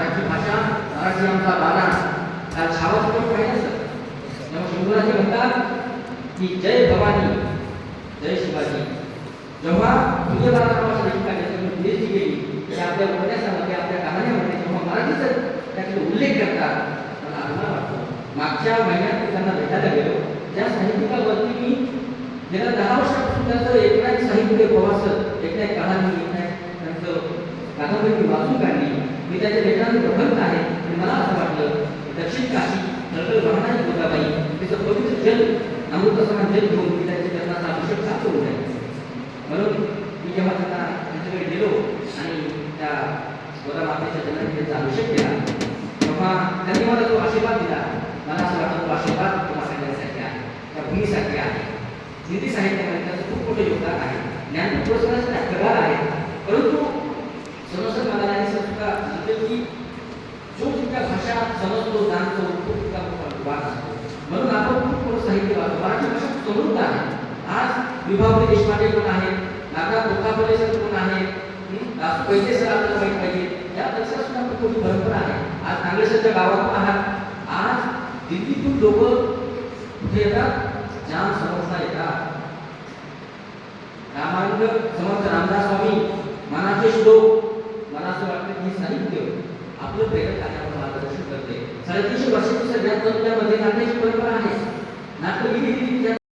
मराठी भाषा मराठी आमचा बाणा हा छावा तुम्ही पाहिजे सर. तेव्हा म्हणतात की जय भवानी जय शिवाजी. जेव्हा सूर्यबाराची लेखिका ज्याच्यामध्ये गेली ते आपल्या उपन्यासामध्ये आपल्या कहाण्यामध्ये जेव्हा मराठीचं त्याचे उल्लेख करतात मला अभिमान वाटतो. मागच्या महिन्यात मी त्यांना भेटायला गेलो. त्या साहित्यिकावरती मी गेल्या दहा वर्षापासून त्यांचं एकनाथ साहित्य प्रवास एकनाथ कहाणी एकनाथ त्यांचं कादंबरी मी वाचून काढली मी त्याच्या आहे आणि मला असं वाटलं दक्षिण काशी नगर वाहनाची गोदाबाई तिचं पवित्र जल अमृत समान जल घेऊन मी त्याच्या चरणाचा अभिषेक का करू नये? म्हणून मी जेव्हा त्यांना त्यांच्याकडे गेलो आणि त्या गोदा मातेच्या जन्माने त्यांचा अभिषेक केला तेव्हा त्यांनी मला तो आशीर्वाद दिला मला असं वाटतं तो आशीर्वाद तुम्हा सगळ्यांसाठी आहे. त्या भूमीसाठी आहे. हिंदी साहित्यामध्ये त्याचं खूप मोठं योगदान आहे. ज्ञान पुरस्काराचे हक्कदार आहे परंतु समजतो जाणतो तो तितका मोठा वाद असतो म्हणून आपण खूप मोठं साहित्य वाचतो मराठी भाषा समृद्ध आहे आज विभावरी देशपांडे कोण आहेत नागराज कोकापले सर कोण आहेत हं? पैसे सर आपल्याला माहीत पाहिजे या पेक्षा सुद्धा खूप मोठी परंपरा आहे आज नागेश्वरच्या गावातून आहात आज दिल्लीतून लोक कुठे येतात जाम समजता येतात रामानंद समर्थ रामदास स्वामी, मनाचे श्लोक असं वाटतं हे साहित्य, आपलं प्रेरक कार्यावर मार्गदर्शन करते साडेतीनशे वर्षाची सगळ्यात मध्ये नाट्याची परंपरा आहे. नाट्य लिहिली